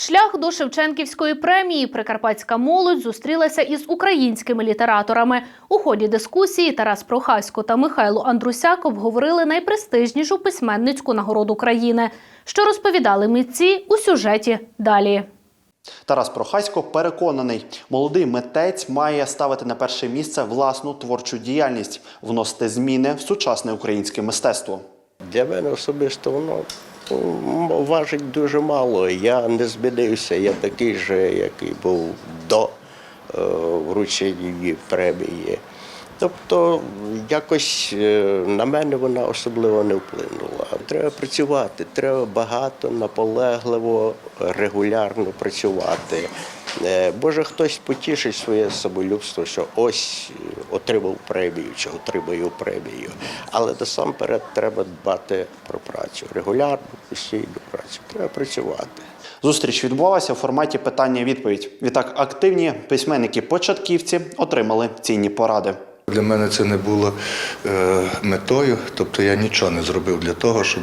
Шлях до Шевченківської премії Прикарпатська молодь зустрілася із українськими літераторами. У ході дискусії Тарас Прохасько та Михайло Андрусяк обговорили найпрестижнішу письменницьку нагороду країни. Що розповідали митці у сюжеті далі. Тарас Прохасько переконаний, молодий митець має ставити на перше місце власну творчу діяльність, вносити зміни в сучасне українське мистецтво. Для мене особисто воно важить дуже мало. Я не змінився, я такий же, який був до е, вручення премії. Тобто якось е, на мене вона особливо не вплинула. Треба працювати, треба багато, наполегливо, регулярно працювати. Е, Може, хтось потішить своє самолюбство, що ось е, отримав премію чи отримаю премію. Але насамперед треба дбати про працю. Регулярну, постійну працю. Треба працювати. Зустріч відбувалася у форматі питання-відповідь. Відтак, активні письменники-початківці отримали цінні поради. Для мене це не було е, метою, тобто я нічого не зробив для того, щоб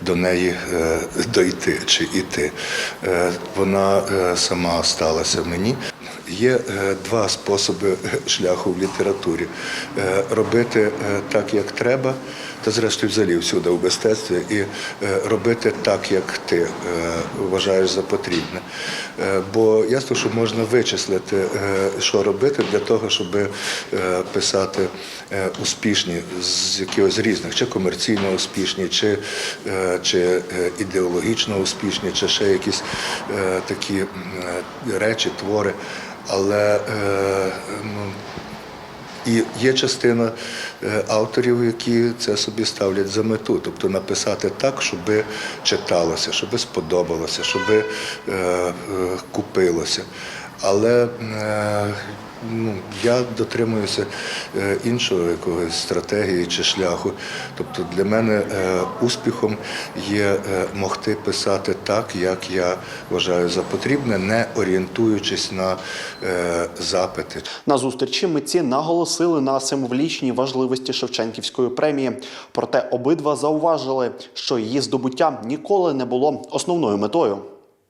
до неї е, дойти чи йти. Е, вона сама сталася мені. Є е, два способи шляху в літературі: Е, робити е, так, як треба, та зрештою взагалі всюди в мистецтві, і е, робити так, як ти е, вважаєш за потрібне. Е, Бо ясно, що можна вичислити, е, що робити для того, щоб е, писати е, успішні з якихось різних, чи комерційно успішні, чи, е, чи е, ідеологічно успішні, чи ще якісь е, такі е, речі, твори. Але е, ну, і є частина е, авторів, які це собі ставлять за мету, тобто написати так, щоб читалося, щоб сподобалося, щоб е, е, купилося. Але е, ну, я дотримуюся е, іншого якогось стратегії чи шляху. Тобто для мене е, успіхом є могти писати так, як я вважаю за потрібне, не орієнтуючись на запити. На зустрічі митці наголосили на символічній важливості Шевченківської премії. Проте обидва зауважили, що її здобуття ніколи не було основною метою.